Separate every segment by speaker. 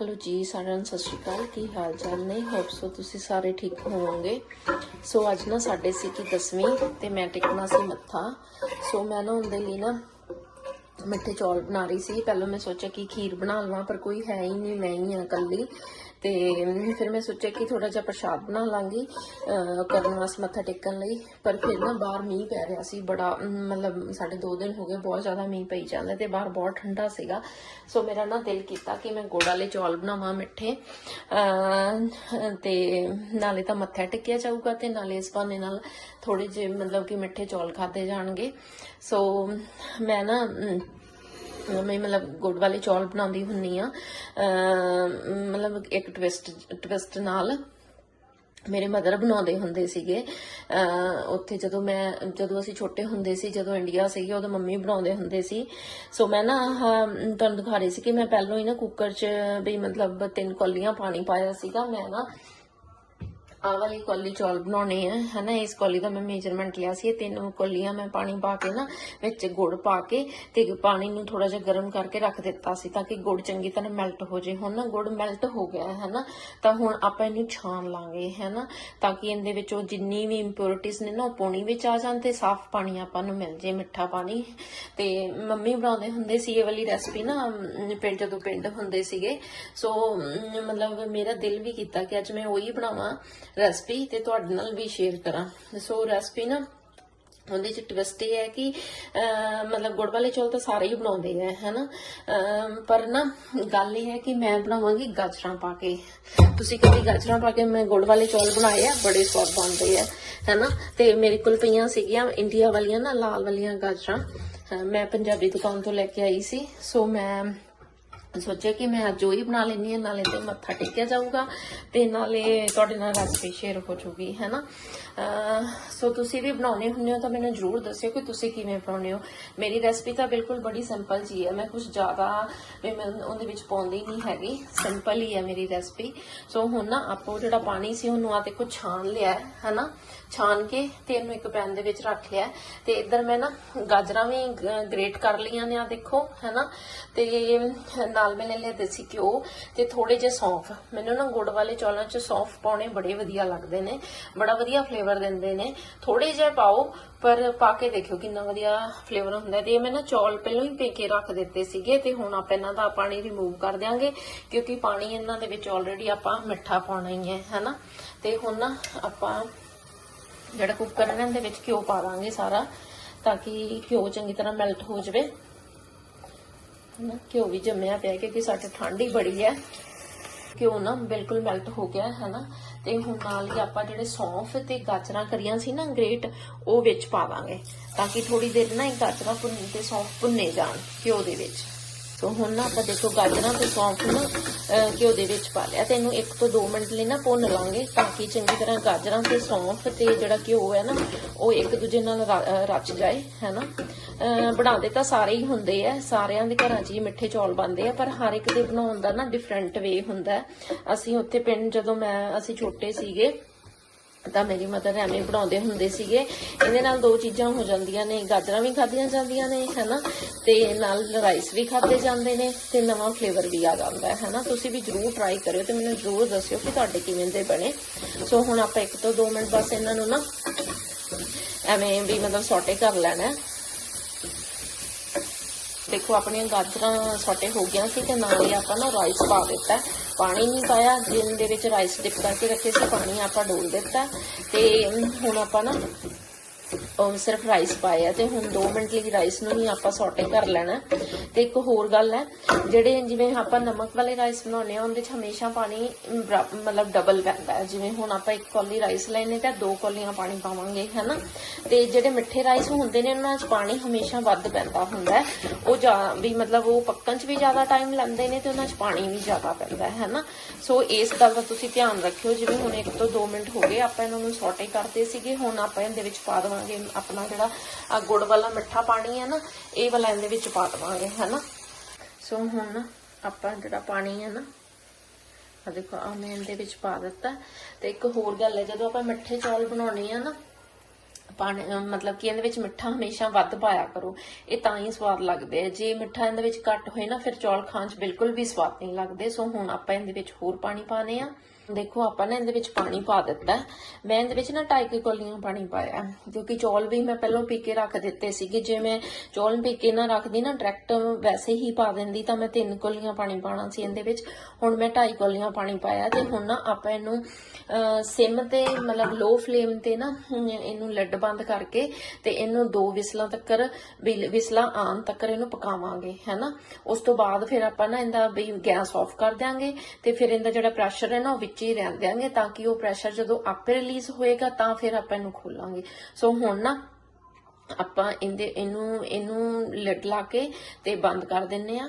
Speaker 1: Hello ਜੀ, ਸਾਰਿਆਂ ਨੂੰ ਸਤਿ ਸ਼੍ਰੀ ਅਕਾਲ। ਕੀ ਹਾਲ ਚਾਲ ਨੇ? ਹੋਪ ਸੋ ਤੁਸੀਂ ਸਾਰੇ ਠੀਕ ਹੋਵੋਗੇ। ਸੋ ਅੱਜ ਨਾ ਸਾਡੇ ਸੀ ਕਿ ਦਸਵੀਂ ਤੇ ਮੈਂ ਟਿਕਣਾ ਸੀ ਮੱਥਾ। ਸੋ ਮੈਂ ਨਾ ਉਹਦੇ ਲਈ ਨਾ ਮਿੱਠੇ ਚੌਲ ਬਣਾ ਰਹੀ ਸੀ। ਪਹਿਲਾਂ ਮੈਂ ਸੋਚਿਆ ਕਿ ਖੀਰ ਬਣਾ ਲਵਾਂ, ਪਰ ਕੋਈ ਹੈ ਹੀ ਨਹੀਂ, ਮੈਂ ਹੀ ਆ ਇਕੱਲੀ। ਤੇ ਫਿਰ ਮੈਂ ਸੋਚਿਆ ਕਿ ਥੋੜਾ ਜਿਹਾ ਪ੍ਰਸ਼ਾਦ ਬਣਾ ਲਾਂਗੀ ਕਰਨ ਵਾਸਤੇ ਮੱਥਾ ਟੇਕਣ ਲਈ, ਪਰ ਫਿਰ ਨਾ ਬਾਹਰ ਮੀਂਹ ਪੈ ਰਿਹਾ ਸੀ, ਬੜਾ ਮਤਲਬ ਸਾਡੇ 2 ਦਿਨ ਹੋ ਗਏ ਬਹੁਤ ਜ਼ਿਆਦਾ ਮੀਂਹ ਪਈ ਜਾਂਦਾ ਤੇ ਬਾਹਰ ਬਹੁਤ ਠੰਡਾ ਸੀਗਾ। ਸੋ ਮੇਰਾ ਨਾ ਦਿਲ ਕੀਤਾ ਕਿ ਮੈਂ ਗੁੜ ਵਾਲੇ ਚੌਲ ਬਣਾਵਾਂ ਮਿੱਠੇ, ਅਹ ਤੇ ਨਾਲੇ ਤਾਂ ਮੱਥਾ ਟੇਕਿਆ ਜਾਊਗਾ ਤੇ ਨਾਲੇ ਇਸ ਬਹਾਨੇ ਨਾਲ ਥੋੜੇ ਜਿਹੇ ਮਤਲਬ ਕਿ ਮਿੱਠੇ ਚੌਲ ਖਾਦੇ ਜਾਣਗੇ। ਸੋ ਮੈਂ ਨਾ ਮੈਂ ਮਤਲਬ ਗੁੜ ਵਾਲੇ ਚੌਲ ਬਣਾਉਂਦੀ ਹੁੰਨੀ ਆ। ਮਤਲਬ ਇੱਕ ਟਵਿਸਟ ਟਵਿਸਟ ਨਾਲ ਮੇਰੇ ਮਦਰ ਬਣਾਉਂਦੇ ਹੁੰਦੇ ਸੀਗੇ। ਉੱਥੇ ਜਦੋਂ ਮੈਂ, ਜਦੋਂ ਅਸੀਂ ਛੋਟੇ ਹੁੰਦੇ ਸੀ, ਜਦੋਂ ਇੰਡੀਆ ਸੀਗੇ, ਉਦੋਂ ਮੰਮੀ ਬਣਾਉਂਦੇ ਹੁੰਦੇ ਸੀ। ਸੋ ਮੈਂ ਨਾ ਤੁਹਾਨੂੰ ਦਿਖਾ ਰਹੀ ਸੀ ਕਿ ਮੈਂ ਪਹਿਲਾਂ ਹੀ ਨਾ ਕੁੱਕਰ 'ਚ ਵੀ ਮਤਲਬ ਤਿੰਨ ਕੌਲੀਆਂ ਪਾਣੀ ਪਾਇਆ ਸੀਗਾ। ਮੈਂ ਨਾ ਆਹ ਵਾਲੀ ਕੌਲੀ ਚੌਲ ਬਣਾਉਣੇ ਆ, ਹਨਾ? ਇਸ ਕੌਲੀ ਦਾ ਮੈਂ ਮੇਜਰਮੈਂਟ ਲਿਆ ਸੀ, ਇਹ ਤਿੰਨ ਕੌਲੀਆਂ ਮੈਂ ਪਾਣੀ ਪਾ ਕੇ ਨਾ ਵਿੱਚ ਗੁੜ ਪਾ ਕੇ ਤੇ ਪਾਣੀ ਨੂੰ ਥੋੜਾ ਜਿਹਾ ਗਰਮ ਕਰਕੇ ਰੱਖ ਦਿੱਤਾ ਸੀ ਤਾਂ ਕਿ ਗੁੜ ਚੰਗੀ ਤਰ੍ਹਾਂ ਮੈਲਟ ਹੋ ਜੇ ਹੁਣ ਨਾ ਗੁੜ ਮੈਲਟ ਹੋ ਗਿਆ ਹੈ ਹਨਾ? ਤਾਂ ਹੁਣ ਆਪਾਂ ਇਹਨੂੰ ਛਾਣ ਲਾਂਗੇ, ਹੈਨਾ? ਤਾਂ ਕਿ ਇਹਦੇ ਵਿੱਚ ਉਹ ਜਿੰਨੀ ਵੀ ਇੰਪਿਉਰਿਟੀਜ਼ ਨੇ ਨਾ, ਉਹ ਪਾਣੀ ਵਿੱਚ ਆ ਜਾਣ ਤੇ ਸਾਫ਼ ਪਾਣੀ ਆਪਾਂ ਨੂੰ ਮਿਲ ਜੇ ਮਿੱਠਾ ਪਾਣੀ। ਤੇ ਮੰਮੀ ਬਣਾਉਂਦੇ ਹੁੰਦੇ ਸੀ ਇਹ ਵਾਲੀ ਰੈਸਪੀ ਨਾ ਪਿੰਡ ਜਦੋਂ ਪਿੰਡ ਹੁੰਦੇ ਸੀਗੇ, ਸੋ ਮਤਲਬ ਮੇਰਾ ਦਿਲ ਵੀ ਕੀਤਾ ਕਿ ਅੱਜ ਮੈਂ ਉਹੀ ਬਣਾਵਾਂ। ਰੈਸਪੀ ਤੇ ਤੁਹਾਡੇ ਨਾਲ ਵੀ ਸ਼ੇਅਰ ਕਰਾਂ। ਸੋ ਰੈਸਪੀ ਨਾ ਉਹਦੇ ਚ ਟਵਿਸਟ ਇਹ ਹੈ ਕਿ ਮਤਲਬ ਗੁੜ ਵਾਲੇ ਚੌਲ ਤਾਂ ਸਾਰੇ ਹੀ ਬਣਾਉਂਦੇ ਆ ਹੈਨਾ? ਅਹ, ਪਰ ਨਾ ਗੱਲ ਇਹ ਹੈ ਕਿ ਮੈਂ ਬਣਾਵਾਂਗੀ ਗਾਜਰਾਂ ਪਾ ਕੇ। ਤੁਸੀਂ ਕਦੀ ਗਾਜਰਾਂ ਪਾ ਕੇ ਮੈਂ ਗੁੜ ਵਾਲੇ ਚੌਲ ਬਣਾਏ ਆ? ਬੜੇ ਸਵਾਦ ਬਣਦੇ ਆ ਹੈਨਾ? ਤੇ ਮੇਰੇ ਕੋਲ ਪਈਆਂ ਸੀਗੀਆਂ ਇੰਡੀਆ ਵਾਲੀਆਂ ਨਾ ਲਾਲ ਵਾਲੀਆਂ ਗਾਜਰਾਂ। ਮੈਂ ਪੰਜਾਬੀ ਦੁਕਾਨ ਤੋਂ ਲੈ ਕੇ ਆਈ ਸੀ। ਸੋ ਮੈਂ ਸੋਚਿਆ ਕਿ ਮੈਂ ਅੱਜ ਉਹੀ ਬਣਾ ਲੈਣੀ ਹੈ, ਨਾਲੇ ਤੇ ਮੱਥਾ ਟੇਕਿਆ ਜਾਊਗਾ ਤੇ ਨਾਲੇ ਤੁਹਾਡੇ ਨਾਲ ਰੈਸਪੀ ਸ਼ੇਅਰ ਹੋ ਜੂਗੀ, ਹੈਨਾ? ਅਹ, ਸੋ ਤੁਸੀਂ ਵੀ ਬਣਾਉਣੇ ਹੁੰਦੇ ਹੋ ਤਾਂ ਮੈਨੂੰ ਜਰੂਰ ਦੱਸਿਓ ਕਿ ਤੁਸੀਂ ਕਿਵੇਂ ਬਣਾਉਂਦੇ ਹੋ। ਮੇਰੀ ਰੈਸਪੀ ਤਾਂ ਬਿਲਕੁਲ ਬੜੀ ਸਿੰਪਲ ਜੀ ਹੈ। ਮੈਂ ਕੁਝ ਜ਼ਿਆਦਾ ਮੈਂ ਉਹਦੇ ਵਿੱਚ ਪਾਉਂਦੀ ਨਹੀਂ ਹੈਗੀ। ਸਿੰਪਲ ਹੀ ਹੈ ਮੇਰੀ ਰੈਸਪੀ ਸੋ ਹੁਣ ਨਾ ਆਪੋ ਜਿਹੜਾ ਪਾਣੀ ਸੀ, ਉਹਨੂੰ ਆ ਦੇਖੋ ਛਾਣ ਲਿਆ ਹੈ, ਹਨਾ? ਛਾਣ ਕੇ ਤੇ ਇਹਨੂੰ ਇੱਕ ਪੈਨ ਦੇ ਵਿੱਚ ਰੱਖ ਲਿਆ ਹੈ। ਤੇ ਇੱਧਰ ਮੈਂ ਨਾ ਗਾਜਰਾਂ ਵੀ ਗ੍ਰੇਟ ਕਰ ਲਈਆਂ ਨੇ ਆ ਦੇਖੋ, ਹੈਨਾ? ਤੇ ਨਾਲ ਮੈਂ ਲੈ ਲਿਆ ਦੇਸੀ ਘਿਓ ਤੇ ਥੋੜੇ ਜਿਹੇ ਸੌਂਫ। ਮੈਨੂੰ ਨਾ ਗੁੜ ਵਾਲੇ ਚੌਲਾਂ 'ਚ ਸੌਂਫ ਪਾਉਣੇ ਬੜੇ ਵਧੀਆ ਲੱਗਦੇ ਨੇ, ਬੜਾ ਵਧੀਆ ਫਲੇਵਰ ਦਿੰਦੇ ਨੇ। ਥੋੜੇ ਜਿਹੇ ਪਾਓ, ਪਰ ਪਾ ਕੇ ਦੇਖਿਓ ਕਿੰਨਾ ਵਧੀਆ ਫਲੇਵਰ ਹੁੰਦਾ ਤੇ ਮੈਂ ਨਾ ਚੌਲ ਪਹਿਲਾਂ ਹੀ ਪੇ ਰੱਖ ਦਿੱਤੇ ਸੀਗੇ ਤੇ ਹੁਣ ਆਪਾਂ ਇਹਨਾਂ ਦਾ ਪਾਣੀ ਰਿਮੂਵ ਕਰ ਦਿਆਂਗੇ, ਕਿਉਂਕਿ ਪਾਣੀ ਇਹਨਾਂ ਦੇ ਵਿੱਚ ਆਲਰੇਡੀ ਆਪਾਂ ਮਿੱਠਾ ਪਾਉਣਾ ਹੀ ਹੈ, ਹੈਨਾ? ਤੇ ਹੁਣ ਨਾ ਆਪਾਂ ਜਿਹੜਾ ਕੁੱਕਰ ਹੈ ਨਾ ਵਿੱਚ ਘਿਓ ਪਾ ਦਾਂਗੇ ਸਾਰਾ, ਤਾਂ ਕਿ ਘਿਓ ਚੰਗੀ ਤਰ੍ਹਾਂ ਮੈਲਟ ਹੋ ਜਾਵੇ। ਹਨਾ ਘਿਓ ਵੀ ਜੰਮਿਆ ਪਿਆ ਕਿਉਂਕਿ ਸਾਡੇ ਠੰਡ ਹੀ ਬੜੀ ਹੈ। ਘਿਓ ਨਾ ਬਿਲਕੁਲ ਮੈਲਟ ਹੋ ਗਿਆ ਹੈ ਨਾ। ਤੇ ਹੁਣ ਨਾਲ ਹੀ ਆਪਾਂ ਜਿਹੜੇ ਸੌਂਫ ਤੇ ਗਾਜਰਾਂ ਕਰੀਆਂ ਸੀ ਨਾ ਗ੍ਰੇਟ, ਉਹ ਵਿੱਚ ਪਾਵਾਂਗੇ ਤਾਂ ਕਿ ਥੋੜੀ ਦੇਰ ਨਾ ਇਹ ਗਾਜਰਾਂ ਭੁੰਨ ਤੇ ਸੌਂਫ ਭੁੰਨੇ ਜਾਣ ਘਿਓ ਦੇ ਵਿੱਚ। ਸੋ ਹੁਣ ਨਾ ਆਪਾਂ ਦੇਖੋ ਗਾਜਰਾਂ ਤੇ ਸੌਂਫ ਨੂੰ ਘਿਓ ਦੇ ਵਿੱਚ ਪਾ ਲਿਆ। ਤੇ ਇਹਨੂੰ 1 ਤੋਂ 2 ਮਿੰਟ ਲਈ ਨਾ ਭੁੰਨ ਲਾਂਗੇ ਤਾਂ ਕਿ ਚੰਗੀ ਤਰ੍ਹਾਂ ਗਾਜਰਾਂ ਤੇ ਸੌਂਫ ਤੇ ਜਿਹੜਾ ਘਿਓ ਹੈ ਨਾ, ਉਹ ਇੱਕ ਦੂਜੇ ਨਾਲ ਰਚ ਜਾਏ, ਹੈਨਾ? ਬਣਾਉਂਦੇ ਤਾਂ ਸਾਰੇ ਹੀ ਹੁੰਦੇ ਆ। ਸਾਰਿਆਂ ਦੇ ਘਰਾਂ 'ਚ ਹੀ ਮਿੱਠੇ ਚੌਲ ਬਣਦੇ ਆ, ਪਰ ਹਰ ਇੱਕ ਦੇ ਬਣਾਉਣ ਦਾ ਨਾ ਡਿਫਰੈਂਟ ਵੇ ਹੁੰਦਾ। ਹੈ। ਅਸੀਂ ਉੱਥੇ ਪਿੰਡ ਜਦੋਂ ਮੈਂ, ਅਸੀਂ ਛੋਟੇ ਸੀਗੇ ਤਾਂ ਮੇਰੀ ਮਦਰ ਐਵੇਂ ਬਣਾਉਂਦੇ ਹੁੰਦੇ ਸੀਗੇ। ਇਹਦੇ ਨਾਲ ਦੋ ਚੀਜ਼ਾਂ ਹੋ ਜਾਂਦੀਆਂ ਨੇ, ਗਾਜਰਾਂ ਵੀ ਖਾਧੀਆਂ ਜਾਂਦੀਆਂ ਨੇ, ਹੈਨਾ? ਤੇ ਨਾਲ ਰਾਈਸ ਵੀ ਖਾਦੇ ਜਾਂਦੇ ਨੇ ਤੇ ਨਵਾਂ ਫਲੇਵਰ ਵੀ ਆ ਜਾਂਦਾ ਹੈ ਹੈਨਾ? ਤੁਸੀਂ ਵੀ ਜਰੂਰ ਟਰਾਈ ਕਰਿਓ ਤੇ ਮੈਨੂੰ ਜਰੂਰ ਦੱਸਿਓ ਕਿ ਤੁਹਾਡੇ ਕਿਵੇਂ ਦੇ ਬਣੇ। ਸੋ ਹੁਣ ਆਪਾਂ ਇੱਕ ਤੋਂ 2 ਮਿੰਟ ਬਸ ਇਹਨਾਂ ਨੂੰ ਨਾ ਐਵੇਂ ਵੀ ਮਤਲਬ ਸੌਟੇ ਕਰ ਲੈਣਾ। ਦੇਖੋ, ਆਪਣੀਆਂ ਗਾਜਰਾਂ ਸੌਟੇ ਹੋ ਗਈਆਂ ਸੀ ਤੇ ਨਾਲ ਹੀ ਆਪਾਂ ਨਾ ਰਾਈਸ ਪਾ ਦਿੱਤਾ। ਪਾਣੀ ਨਹੀਂ ਪਾਇਆ ਜਿੰਨ ਦੇ ਵਿੱਚ ਰਾਈਸ ਡਿਪ ਕਰਕੇ ਰੱਖੇ ਸੀ, ਪਾਣੀ ਆਪਾਂ ਡੋਲ ਦਿੱਤਾ ਤੇ ਹੁਣ ਆਪਾਂ ਨਾ ਸਿਰਫ ਰਾਈਸ ਪਾਇਆ ਤੇ ਹੁਣ 2 ਮਿੰਟ ਲਈ ਰਾਈਸ ਨੂੰ ਹੀ ਆਪਾਂ ਸੌਟੇ ਕਰ ਲੈਣਾ। ਤੇ ਇੱਕ ਹੋਰ ਗੱਲ ਹੈ, ਜਿਹੜੇ ਜਿਵੇਂ ਆਪਾਂ ਨਮਕ ਵਾਲੇ ਰਾਈਸ ਬਣਾਉਂਦੇ ਆ, ਉਹਦੇ 'ਚ ਹਮੇਸ਼ਾ ਪਾਣੀ ਮਤਲਬ ਡਬਲ ਪੈਂਦਾ ਜਿਵੇਂ ਹੁਣ ਆਪਾਂ ਇੱਕ ਕੌਲੀ ਰਾਈਸ ਲੈਣੇ ਤਾਂ ਦੋ ਕੌਲੀਆਂ ਪਾਣੀ ਪਾਵਾਂਗੇ, ਹੈਨਾ? ਤੇ ਜਿਹੜੇ ਮਿੱਠੇ ਰਾਈਸ ਹੁੰਦੇ ਨੇ, ਉਹਨਾਂ 'ਚ ਪਾਣੀ ਹਮੇਸ਼ਾ ਵੱਧ ਪੈਂਦਾ ਹੁੰਦਾ ਉਹ ਜਾ, ਵੀ ਮਤਲਬ ਉਹ ਪੱਕਣ 'ਚ ਵੀ ਜ਼ਿਆਦਾ ਟਾਈਮ ਲੈਂਦੇ ਨੇ ਤੇ ਉਹਨਾਂ 'ਚ ਪਾਣੀ ਵੀ ਜ਼ਿਆਦਾ ਪੈਂਦਾ ਹੈ, ਹੈਨਾ? ਸੋ ਇਸ ਗੱਲ ਦਾ ਤੁਸੀਂ ਧਿਆਨ ਰੱਖਿਓ। ਜਿਵੇਂ ਹੁਣ 1 ਤੋਂ 2 ਮਿੰਟ ਹੋ ਗਏ, ਆਪਾਂ ਇਹਨਾਂ ਨੂੰ ਸੌਟੇ ਕਰਦੇ ਸੀਗੇ, ਹੁਣ ਆਪਾਂ ਇਹਦੇ ਵਿੱਚ ਪਾ ਦੇਵਾਂਗੇ ਆਪਣਾ ਜਿਹੜਾ ਗੁੜ ਵਾਲਾ ਮਿੱਠਾ ਪਾਣੀ ਹੈ ਨਾ, ਇਹ ਵਾਲਾ ਇਹਦੇ ਵਿੱਚ ਪਾ ਦੇਵਾਂਗੇ, ਹੈਨਾ? ਸੋ ਹੁਣ ਆਪਾਂ ਜਿਹੜਾ ਪਾਣੀ ਹੈ ਨਾ ਆ ਦੇਖੋ ਆ ਮੈਂ ਇਹਦੇ ਵਿੱਚ ਪਾ ਦਿੱਤਾ। ਤੇ ਇੱਕ ਹੋਰ ਗੱਲ ਹੈ, ਜਦੋਂ ਆਪਾਂ ਮਿੱਠੇ ਚੌਲ ਬਣਾਉਣੇ ਆ ਨਾ, ਪਾਣੀ ਮਤਲਬ ਕਿ ਇਹਦੇ ਵਿੱਚ ਮਿੱਠਾ ਹਮੇਸ਼ਾ ਵੱਧ ਪਾਇਆ ਕਰੋ, ਇਹ ਤਾਂ ਹੀ ਸਵਾਦ ਲੱਗਦੇ ਆ। ਜੇ ਮਿੱਠਾ ਇਹਦੇ ਵਿੱਚ ਘੱਟ ਹੋਏ ਨਾ, ਫਿਰ ਚੌਲ ਖਾਣ 'ਚ ਬਿਲਕੁਲ ਵੀ ਸਵਾਦ ਨਹੀਂ ਲੱਗਦੇ। ਸੋ ਹੁਣ ਆਪਾਂ ਇਹਦੇ ਵਿੱਚ ਹੋਰ ਪਾਣੀ ਪਾਣੇ ਆ। ਦੇਖੋ, ਆਪਾਂ ਨੇ ਇਹਦੇ ਵਿੱਚ ਪਾਣੀ ਪਾ ਦਿੱਤਾ। ਮੈਂ ਇਹਦੇ ਵਿੱਚ ਨਾ ਢਾਈ ਕੁ ਕੌਲੀਆਂ ਪਾਣੀ ਪਾਇਆ। ਕਿਉਂਕਿ ਚੌਲ ਵੀ ਮੈਂ ਪਹਿਲਾਂ ਪੀ ਕੇ ਰੱਖ ਦਿੱਤੇ ਸੀਗੇ। ਜੇ ਮੈਂ ਚੌਲ ਪੀ ਕੇ ਨਾ ਰੱਖਦੀ ਨਾ ਡਾਇਰੈਕਟ ਵੈਸੇ ਹੀ ਪਾ ਦਿੰਦੀ ਤਾਂ ਮੈਂ ਤਿੰਨ ਕੋਲੀਆਂ ਪਾਣੀ ਪਾਣਾ ਸੀ ਇਹਦੇ ਵਿੱਚ। ਹੁਣ ਮੈਂ ਢਾਈ ਕੋਲੀਆਂ ਪਾਣੀ ਪਾਇਆ ਤੇ ਹੁਣ ਨਾ ਆਪਾਂ ਇਹਨੂੰ ਸਿਮ ਤੇ, ਮਤਲਬ ਲੋ ਫਲੇਮ ਤੇ ਨਾ ਇਹਨੂੰ ਲੱਡ ਬੰਦ ਕਰਕੇ ਤੇ ਇਹਨੂੰ ਦੋ ਵਿਸਲਾਂ ਤੱਕ ਵਿਸਲਾਂ ਆਉਣ ਤੱਕ ਇਹਨੂੰ ਪਕਾਵਾਂਗੇ, ਹੈਨਾ? ਉਸ ਤੋਂ ਬਾਅਦ ਫਿਰ ਆਪਾਂ ਨਾ ਇਹਦਾ ਵੀ ਗੈਸ ਆਫ ਕਰ ਦਿਆਂਗੇ ਤੇ ਫਿਰ ਇਹਦਾ ਜਿਹੜਾ ਪ੍ਰੈਸ਼ਰ ਹੈ ਨਾ, ਉਹ ਵਿੱਚ ਹੀ ਰਹਿਣ ਦਿਆਂਗੇ ਤਾਂ ਕਿ ਉਹ ਪ੍ਰੈਸ਼ਰ ਜਦੋਂ ਆਪੇ ਰਿਲੀਜ਼ ਹੋਏਗਾ ਤਾਂ ਫਿਰ ਆਪਾਂ ਇਹਨੂੰ ਖੋਲਾਂਗੇ। ਸੋ ਹੁਣ ਨਾ ਆਪਾਂ ਇਹਦੇ, ਇਹਨੂੰ ਇਹਨੂੰ ਲਿਡ ਲਾ ਕੇ ਤੇ ਬੰਦ ਕਰ ਦਿੰਨੇ ਆ।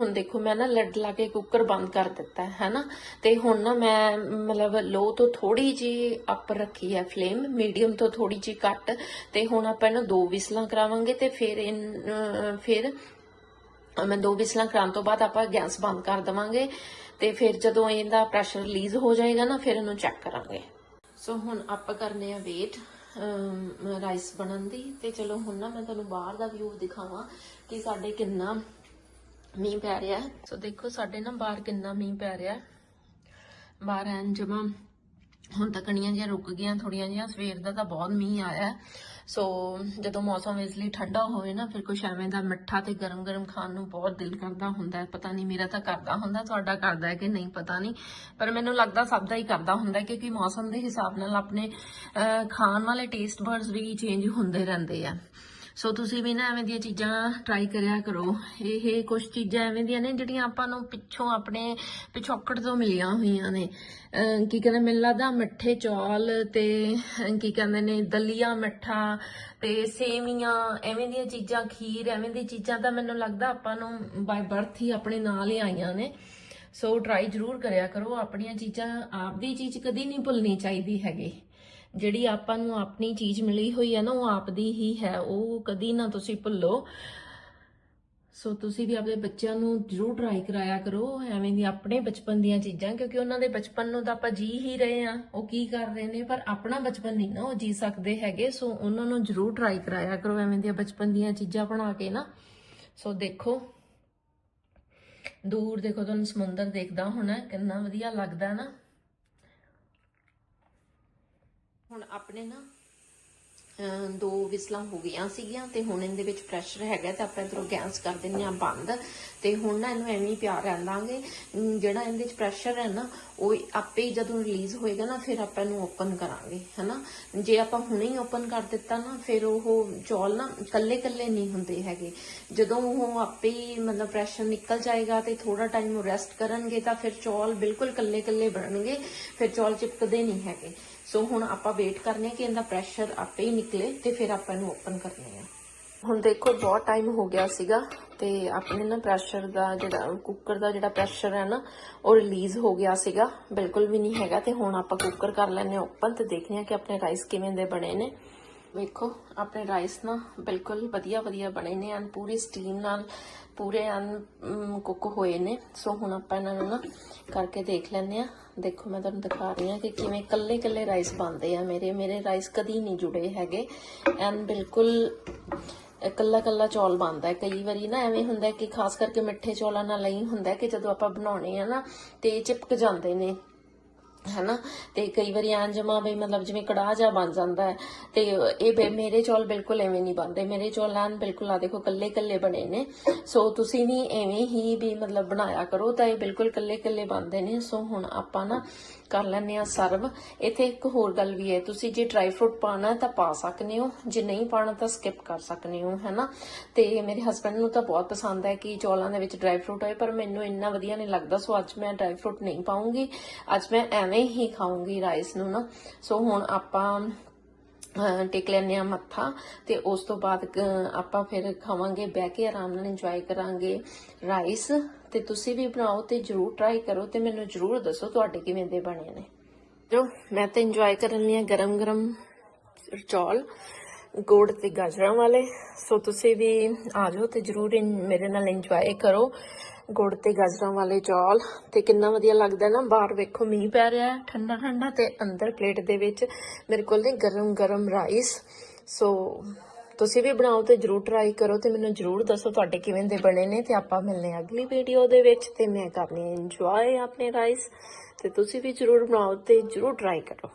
Speaker 1: ਹੁਣ ਦੇਖੋ ਮੈਂ ਨਾ ਲਿਡ ਲਾ ਕੇ ਕੁੱਕਰ ਬੰਦ ਕਰ ਦਿੱਤਾ ਹੈ, ਹੈਨਾ? ਤੇ ਹੁਣ ਨਾ ਮੈਂ ਮਤਲਬ ਲੋ ਤੋਂ ਥੋੜੀ ਜੀ ਅਪ ਰੱਖੀ ਹੈ ਫਲੇਮ ਮੀਡੀਅਮ ਤੋਂ ਥੋੜੀ ਜੀ ਘੱਟ। ਤੇ ਹੁਣ ਆਪਾਂ ਇਹਨੂੰ ਦੋ ਵਿਸਲਾਂ ਕਰਾਵਾਂਗੇ ਤੇ ਫਿਰ ਇਹਨ- ਫਿਰ ਮੈਂ ਦੋ ਵਿਸਲਾਂ ਕਰਾਉਣ ਤੋਂ ਬਾਅਦ ਆਪਾਂ ਗੈਸ ਬੰਦ ਕਰ ਦਵਾਂਗੇ। ਤੇ ਫਿਰ ਜਦੋਂ ਇਹਦਾ ਪ੍ਰੈਸ਼ਰ ਰਿਲੀਜ਼ ਹੋ ਜਾਏਗਾ ਨਾ, ਫਿਰ ਇਹਨੂੰ ਚੈੱਕ ਕਰਾਂਗੇ। ਸੋ ਹੁਣ ਆਪਾਂ ਕਰਨੇ ਆ ਵੇਟ ਰਾਈਸ ਬਣਨ ਦੀ। ਤੇ ਚਲੋ, ਹੁਣ ਨਾ ਮੈਂ ਤੁਹਾਨੂੰ ਬਾਹਰ ਦਾ ਵਿਊ ਦਿਖਾਵਾਂ ਕਿ ਸਾਡੇ ਕਿੰਨਾ ਮੀਂਹ ਪੈ ਰਿਹਾ ਸੋ ਦੇਖੋ, ਸਾਡੇ ਨਾ ਬਾਹਰ ਕਿੰਨਾ ਮੀਂਹ ਪੈ ਰਿਹਾ ਬਾਹਰ ਐਨ ਜਮਾ ਹੁਣ ਤਾਂ ਕਣੀਆਂ ਜਿਹੀਆਂ ਰੁਕ ਗਈਆਂ ਥੋੜੀਆਂ ਜਿਹੀਆਂ, ਸਵੇਰ ਦਾ ਤਾਂ ਬਹੁਤ ਮੀਂਹ ਆਇਆ। ਸੋ ਜਦੋਂ ਮੌਸਮ ਇਸ ਲਈ ਠੰਡਾ ਹੋਵੇ ਨਾ, ਫਿਰ ਕੁਛ ਐਵੇਂ ਦਾ ਮਿੱਠਾ ਤੇ ਗਰਮ-ਗਰਮ ਖਾਣ ਨੂੰ ਬਹੁਤ ਦਿਲ ਕਰਦਾ ਹੁੰਦਾ ਹੈ। ਪਤਾ ਨਹੀਂ ਮੇਰਾ ਤਾਂ ਕਰਦਾ ਹੁੰਦਾ, ਤੁਹਾਡਾ ਕਰਦਾ ਹੈ ਕਿ ਨਹੀਂ, ਪਤਾ ਨਹੀਂ। ਪਰ ਮੈਨੂੰ ਲੱਗਦਾ ਸਭ ਦਾ ਹੀ ਕਰਦਾ ਹੁੰਦਾ ਕਿਉਂਕਿ ਮੌਸਮ ਦੇ ਹਿਸਾਬ ਨਾਲ ਆਪਣੇ ਖਾਣ ਵਾਲੇ ਟੇਸਟ ਬਰਡਸ ਵੀ ਚੇਂਜ ਹੁੰਦੇ ਰਹਿੰਦੇ ਆ। ਸੋ ਤੁਸੀਂ ਵੀ ਨਾ ਐਵੇਂ ਦੀਆਂ ਚੀਜ਼ਾਂ ਟਰਾਈ ਕਰਿਆ ਕਰੋ। ਇਹ ਕੁਝ ਚੀਜ਼ਾਂ ਐਵੇਂ ਦੀਆਂ ਨੇ ਜਿਹੜੀਆਂ ਆਪਾਂ ਨੂੰ ਪਿੱਛੋਂ ਆਪਣੇ ਪਿਛੋਕੜ ਤੋਂ ਮਿਲੀਆਂ ਹੋਈਆਂ ਨੇ। ਕੀ ਕਹਿੰਦੇ, ਮੈਨੂੰ ਲੱਗਦਾ ਮਿੱਠੇ ਚੌਲ ਤੇ ਕੀ ਕਹਿੰਦੇ ਨੇ, ਦਲੀਆ, ਮਿੱਠਾ ਤੇ ਸੇਵੀਆਂ, ਐਵੇਂ ਦੀਆਂ ਚੀਜ਼ਾਂ, ਖੀਰ, ਐਵੇਂ ਦੀਆਂ ਚੀਜ਼ਾਂ ਤਾਂ ਮੈਨੂੰ ਲੱਗਦਾ ਆਪਾਂ ਨੂੰ ਬਾਈ ਬਰਥ ਹੀ ਆਪਣੇ ਨਾਲ ਹੀ ਆਈਆਂ ਨੇ। ਸੋ ਟਰਾਈ ਜ਼ਰੂਰ ਕਰਿਆ ਕਰੋ। ਆਪਣੀਆਂ ਚੀਜ਼ਾਂ ਆਪ ਦੀ ਚੀਜ਼ ਕਦੀ ਨਹੀਂ ਭੁੱਲਣੀ ਚਾਹੀਦੀ ਹੈਗੀ। ਜਿਹੜੀ ਆਪਾਂ ਨੂੰ ਆਪਣੀ ਚੀਜ਼ ਮਿਲੀ ਹੋਈ ਹੈ ਨਾ, ਉਹ ਆਪਦੀ ਹੀ ਹੈ, ਉਹ ਕਦੀ ਨਾ ਤੁਸੀਂ ਭੁੱਲੋ। ਸੋ ਤੁਸੀਂ ਵੀ ਆਪਣੇ ਬੱਚਿਆਂ ਨੂੰ ਜ਼ਰੂਰ ਟਰਾਈ ਕਰਾਇਆ ਕਰੋ, ਐਵੇਂ ਦੀ ਆਪਣੇ ਬਚਪਨ ਦੀਆਂ ਚੀਜ਼ਾਂ, ਕਿਉਂਕਿ ਉਹਨਾਂ ਦੇ ਬਚਪਨ ਨੂੰ ਤਾਂ ਆਪਾਂ ਜੀ ਹੀ ਰਹੇ ਆ, ਉਹ ਕੀ ਕਰ ਰਹੇ ਨੇ, ਪਰ ਆਪਣਾ ਬਚਪਨ ਨਹੀਂ ਨਾ ਉਹ ਜੀ ਸਕਦੇ ਹੈਗੇ। ਸੋ ਉਹਨਾਂ ਨੂੰ ਜ਼ਰੂਰ ਟਰਾਈ ਕਰਾਇਆ ਕਰੋ, ਐਵੇਂ ਦੀਆਂ ਬਚਪਨ ਦੀਆਂ ਚੀਜ਼ਾਂ ਬਣਾ ਕੇ ਨਾ। ਸੋ ਦੇਖੋ, ਦੂਰ ਦੇਖੋ, ਤੁਹਾਨੂੰ ਸਮੁੰਦਰ ਦੇਖਦਾ ਹੋਣਾ, ਕਿੰਨਾ ਵਧੀਆ ਲੱਗਦਾ ਨਾ। ਹੁਣ ਆਪਣੇ ਨਾ ਦੋ ਵਿਸਲਾਂ ਹੋ ਗਈਆਂ ਸੀਗੀਆਂ ਤੇ ਹੁਣ ਇਹਦੇ ਵਿੱਚ ਪ੍ਰੈਸ਼ਰ ਹੈਗਾ ਤਾਂ ਆਪਾਂ ਇਧਰੋਂ ਗੈਸ ਕਰ ਦਿੰਨੇ ਆ ਬੰਦ ਤੇ ਹੁਣ ਨਾ ਇਹਨੂੰ ਐਵੇਂ ਹੀ ਪਿਆ ਰਹਿਣ ਦਾਂਗੇ। ਜਿਹੜਾ ਇਹਦੇ ਵਿੱਚ ਪ੍ਰੈਸ਼ਰ ਹੈ ਨਾ, ਉਹ ਆਪੇ ਹੀ ਜਦੋਂ ਰਿਲੀਜ਼ ਹੋਏਗਾ ਨਾ, ਫਿਰ ਆਪਾਂ ਇਹਨੂੰ ਓਪਨ ਕਰਾਂਗੇ, ਹਨਾ? ਜੇ ਆਪਾਂ ਹੁਣੇ ਹੀ ਓਪਨ ਕਰ ਦਿੱਤਾ ਨਾ, ਫਿਰ ਉਹ ਚੌਲ ਨਾ ਕੱਲੇ ਕੱਲੇ ਨਹੀਂ ਹੁੰਦੇ ਹੈਗੇ। ਜਦੋਂ ਉਹ ਆਪੇ ਹੀ ਮਤਲਬ ਪ੍ਰੈਸ਼ਰ ਨਿਕਲ ਜਾਏਗਾ ਤੇ ਥੋੜਾ ਟਾਈਮ ਉਹ ਰੈਸਟ ਕਰਨਗੇ ਤਾਂ ਫਿਰ ਚੌਲ ਬਿਲਕੁਲ ਕੱਲੇ ਕੱਲੇ ਬਣਨਗੇ, ਫਿਰ ਚੌਲ ਚਿਪਕਦੇ ਨਹੀਂ ਹੈਗੇ। ਸੋ ਹੁਣ ਆਪਾਂ ਵੇਟ ਕਰਨੇ ਆ ਕਿ ਇਹਦਾ ਪ੍ਰੈਸ਼ਰ ਆਪੇ ਹੀ ਨਿਕਲੇ ਤੇ ਫਿਰ ਆਪਾਂ ਇਹਨੂੰ ਓਪਨ ਕਰਨੇ ਆ। ਹੁਣ ਦੇਖੋ, ਬਹੁਤ ਟਾਈਮ ਹੋ ਗਿਆ ਸੀਗਾ ਤੇ ਆਪਣੇ ਨਾ ਪ੍ਰੈਸ਼ਰ ਦਾ ਜਿਹੜਾ ਕੁੱਕਰ ਦਾ ਜਿਹੜਾ ਪ੍ਰੈਸ਼ਰ ਹੈ ਨਾ, ਉਹ ਰਿਲੀਜ਼ ਹੋ ਗਿਆ ਸੀਗਾ। ਬਿਲਕੁਲ ਵੀ ਨਹੀਂ ਹੈਗਾ ਤੇ ਹੁਣ ਆਪਾਂ ਕੁੱਕਰ ਕਰ ਲੈਨੇ ਓਪਨ ਤੇ ਦੇਖਦੇ ਹਾਂ ਕਿ ਆਪਣੇ ਰਾਈਸ ਕਿਵੇਂ ਦੇ ਬਣੇ ਨੇ। ਵੇਖੋ, ਆਪਣੇ ਰਾਈਸ ਨਾ ਬਿਲਕੁਲ ਵਧੀਆ ਵਧੀਆ ਬਣੇ ਨੇ ਐਨ ਪੂਰੀ ਸਟੀਮ ਨਾਲ ਪੂਰੇ ਐਨ ਕੁੱਕ ਹੋਏ ਨੇ। ਸੋ ਹੁਣ ਆਪਾਂ ਇਹਨਾਂ ਨੂੰ ਨਾ ਕਰਕੇ ਦੇਖ ਲੈਂਦੇ ਆ ਦੇਖੋ, ਮੈਂ ਤੁਹਾਨੂੰ ਦਿਖਾ ਰਹੀ ਹਾਂ ਕਿ ਕਿਵੇਂ ਕੱਲੇ ਕੱਲੇ ਰਾਈਸ ਬਣਦੇ ਆ ਮੇਰੇ। ਮੇਰੇ ਰਾਈਸ ਕਦੀ ਨਹੀਂ ਜੁੜੇ ਹੈਗੇ। ਐਨ ਬਿਲਕੁਲ ਇਕੱਲਾ ਕੱਲਾ ਚੌਲ ਬਣਦਾ ਹੈ। ਕਈ ਵਾਰੀ ਨਾ ਐਵੇਂ ਹੁੰਦਾ ਕਿ ਖਾਸ ਕਰਕੇ ਮਿੱਠੇ ਚੌਲਾਂ ਨਾਲ ਹੀ ਹੁੰਦਾ ਕਿ ਜਦੋਂ ਆਪਾਂ ਬਣਾਉਣੇ ਆ ਨਾ, ਤੇ ਚਿਪਕ ਜਾਂਦੇ ਨੇ। ਹੈਨਾ? ਤੇ ਕਈ ਵਾਰੀ ਆਂ ਜਮਾ ਬਈ ਮਤਲਬ ਜਿਵੇਂ ਕੜਾਹ ਜਾ ਬਣ ਜਾਂਦਾ ਹੈ, ਤੇ ਇਹ ਬੇ- ਮੇਰੇ ਚੌਲ ਬਿਲਕੁਲ ਐਵੇਂ ਨਹੀਂ ਬਣਦੇ। ਮੇਰੇ ਚੌਲ ਐਨ ਬਿਲਕੁਲ ਆ ਦੇਖੋ ਕੱਲੇ ਕੱਲੇ ਬਣੇ ਨੇ। ਸੋ ਤੁਸੀਂ ਵੀ ਐਵੇਂ ਹੀ ਵੀ ਮਤਲਬ ਬਣਾਇਆ ਕਰੋ ਤਾਂ ਇਹ ਬਿਲਕੁਲ ਕੱਲੇ ਕੱਲੇ ਬਣਦੇ ਨੇ। ਸੋ ਹੁਣ ਆਪਾਂ ਨਾ ਕਰ ਲੈਂਦੇ ਆ ਸਰਵ। ਇੱਥੇ ਇੱਕ ਹੋਰ ਗੱਲ ਵੀ ਹੈ, ਤੁਸੀਂ ਜੇ ਡਰਾਈ ਫਰੂਟ ਪਾਣਾ ਤਾਂ ਪਾ ਸਕਦੇ ਹੋ। ਜੇ ਨਹੀਂ ਪਾਣਾ ਤਾਂ ਸਕਿਪ ਕਰ ਸਕਦੇ ਹੋ, ਹੈਨਾ? ਤੇ ਮੇਰੇ ਹਸਬੰਡ ਨੂੰ ਤਾਂ ਬਹੁਤ ਪਸੰਦ ਹੈ ਕਿ ਚੌਲਾਂ ਦੇ ਵਿੱਚ ਡਰਾਈ ਫਰੂਟ ਹੋਏ ਪਰ ਮੈਨੂੰ ਇੰਨਾ ਵਧੀਆ ਨਹੀਂ ਲੱਗਦਾ। ਸੋ ਅੱਜ ਮੈਂ ਡਰਾਈ ਫਰੂਟ ਨਹੀਂ ਪਾਉਂਗੀ। ਅੱਜ ਮੈਂ ਐਵੇਂ ਹੀ ਖਾਉਂਗੀ ਰਾਈਸ ਨੂੰ ਨਾ। ਸੋ ਹੁਣ ਆਪਾਂ ਟੇਕ ਲੈਂਦੇ ਆ ਮੱਥਾ ਤੇ ਉਸ ਤੋਂ ਬਾਅਦ ਆਪਾਂ ਫਿਰ ਖਾਵਾਂਗੇ, ਬਹਿ ਕੇ ਆਰਾਮ ਨਾਲ ਇੰਜੋਏ ਕਰਾਂਗੇ ਰਾਈਸ ਤੇ ਤੁਸੀਂ ਵੀ ਬਣਾਓ ਤੇ ਜਰੂਰ ਟਰਾਈ ਕਰੋ ਤੇ ਮੈਨੂੰ ਜਰੂਰ ਦੱਸੋ ਤੁਹਾਡੇ ਕਿਵੇਂ ਦੇ ਬਣੇ ਨੇ। ਜੋ, ਮੈਂ ਤਾਂ ਇੰਜੋਏ ਕਰਨ ਲਈ ਗਰਮ ਗਰਮ ਚੌਲ, ਗੁੜ ਤੇ ਗਾਜਰਾਂ ਵਾਲੇ। ਸੋ ਤੁਸੀਂ ਵੀ ਆ ਜਾਓ ਤੇ ਜਰੂਰ ਇਨ- ਮੇਰੇ ਨਾਲ ਇੰਜੋਏ ਕਰੋ। ਗੁੜ ਤੇ ਗਾਜਰਾਂ ਵਾਲੇ ਚੌਲ ਤੇ ਕਿੰਨਾ ਵਧੀਆ ਲੱਗਦਾ ਨਾ, ਬਾਹਰ ਵੇਖੋ ਮੀਂਹ ਪੈ ਰਿਹਾ ਠੰਡਾ ਠੰਡਾ ਤੇ ਅੰਦਰ ਪਲੇਟ ਦੇ ਵਿੱਚ ਮੇਰੇ ਕੋਲ ਨੇ ਗਰਮ ਗਰਮ ਰਾਈਸ। ਸੋ ਤੁਸੀਂ ਵੀ ਬਣਾਓ ਤੇ ਜਰੂਰ ਟਰਾਈ ਕਰੋ ਤੇ ਮੈਨੂੰ ਜਰੂਰ ਦੱਸੋ ਤੁਹਾਡੇ ਕਿਵੇਂ ਦੇ ਬਣੇ ਨੇ ਤੇ ਆਪਾਂ ਮਿਲਨੇ ਆ ਅਗਲੀ ਵੀਡੀਓ ਦੇ ਵਿੱਚ ਤੇ ਮੈਂ ਕਰਨੀ ਇੰਜੋਏ ਆਪਣੇ ਰਾਈਸ ਤੇ ਤੁਸੀਂ ਵੀ ਜਰੂਰ ਬਣਾਓ ਤੇ ਜਰੂਰ ਟਰਾਈ ਕਰੋ।